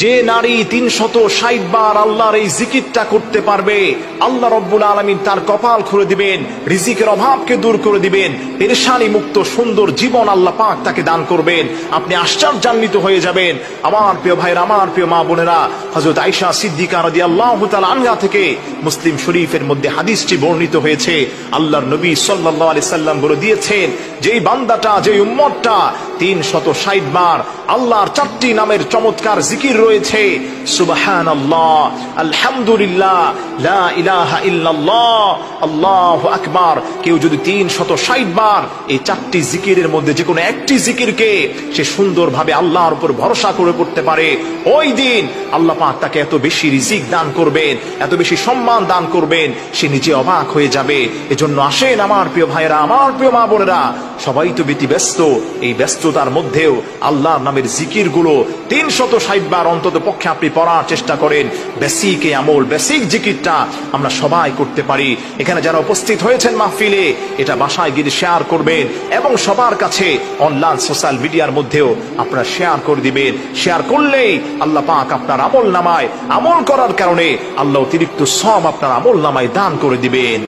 যে নারী তিনশত ষাট বার আল্লাহর এই জিকিরটা করতে পারবে, আল্লাহ রব্বুল আলমিন তার কপাল খুলে দিবেন, রিজিকের অভাবকে দূর করে দিবেন পেরেশানি মুক্ত সুন্দর জীবন আল্লাহ পাক তাকে দান করবেন। আপনি আশ্চর্যান্বিত হয়ে যাবেন। আমার প্রিয় ভাইয়ের, আমার প্রিয় মা বোনেরা হজরত আইসা সিদ্দিকা রদি আল্লাহ আনহা থেকে মুসলিম শরীফের মধ্যে হাদিসটি বর্ণিত হয়েছে। আল্লাহর নবী সাল্লাহ আলি সাল্লাম বলে দিয়েছেন, যেই বান্দাটা যে উম্মতটা তিন শত ষাট বার আল্লাহর চারটি নামের চমৎকার জিকির রয়েছে। সুবাহান আল্লাহ আলহামদুলিল্লাহ, লা ইলাহা ইল্লাল্লাহ, আল্লাহু কেউ যদি বার এই চারটি জিকিরের মধ্যে একটি জিকিরকে সে সুন্দরভাবে আল্লাহর ভরসা করে পারে, ওই দিন আল্লাহ তাকে এত বেশি রিজিক দান করবেন, এত বেশি সম্মান দান করবেন, সে নিজে অবাক হয়ে যাবে। এজন্য আসেন আমার প্রিয় ভাইয়েরা, আমার প্রিয় মা বোনেরা সবাই তো ব্যতি ব্যস্ত এই ব্যস্ততার মধ্যেও আল্লাহ নামের জিকিরগুলো তিন শত ষাট বার অন্তত পক্ষে আপনি পড়ার চেষ্টা করেন। বেসিক আমল, বেসিক জিকিরটা আমরা সবাই করতে পারি। এখানে যারা উপস্থিত হয়েছেন মাহফিলে, এটা বাসায় গিয়ে শেয়ার করবেন এবং সবার কাছে অনলাইন সোশ্যাল মিডিয়ার মধ্যেও আপনারা শেয়ার করে দিবেন। শেয়ার করলেই আল্লাহ পাক আপনার আমল নামায়। আমল করার কারণে আল্লাহ অতিরিক্ত সব আপনার আমল নামায় দান করে দিবেন।